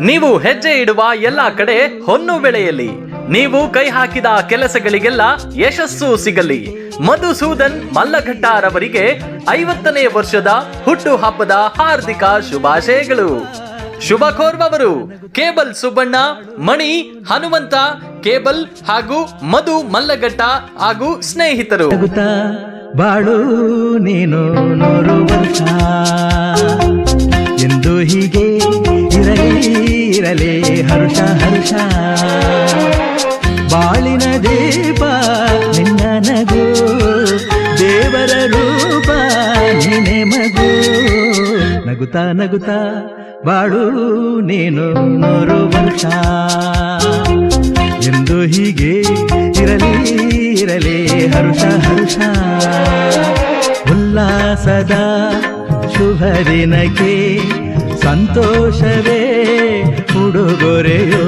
ನೀವು ಹೆಜ್ಜೆ ಇಡುವ ಎಲ್ಲ ಕಡೆ ಹೊನ್ನು ಬೆಳೆಯಲಿ. ನೀವು ಕೈ ಹಾಕಿದ ಕೆಲಸಗಳಿಗೆಲ್ಲ ಯಶಸ್ಸು ಸಿಗಲಿ. ಮಧುಸೂದನ್ ಮಲ್ಲಘಟ್ಟಾರವರಿಗೆ ಐವತ್ತನೇ ವರ್ಷದ ಹುಟ್ಟು ಹಬ್ಬದ ಹಾರ್ದಿಕ ಶುಭಾಶಯಗಳು. ಶುಭ ಕೋರ್ಬವರು ಕೇಬಲ್ ಸುಬ್ಬಣ್ಣ ಮಣಿ ಹನುಮಂತ ಕೇಬಲ್ ಹಾಗೂ ಮಧು ಮಲ್ಲಘಟ್ಟ ಹಾಗೂ ಸ್ನೇಹಿತರು. ಬಾಳು ನೀನು ನೂರು ವರ್ಷ. ಎಂದು ಹೀಗೆ ಇರಲೇ ಇರಲೇ, ಹರುಷ ಹರುಷ. ಬಾಳಿನ ದೀಪ ನಿನ್ನ ನಗು, ದೇವರ ರೂಪ ನಿನ್ನೆ ಮಗು. ನಗುತ್ತಾ ನಗುತ್ತಾ ಬಾಳು ನೀನು ನೂರು ವರ್ಷ ಎಂದು ಹೀಗೆ ಇರಲಿ ಇರಲಿ, ಹರುಷ ಹರುಷ. ಉಲ್ಲಾಸದ ಶುಭ ದಿನಕ್ಕೆ ಸಂತೋಷವೇ ಉಡುಗೊರೆಯೋ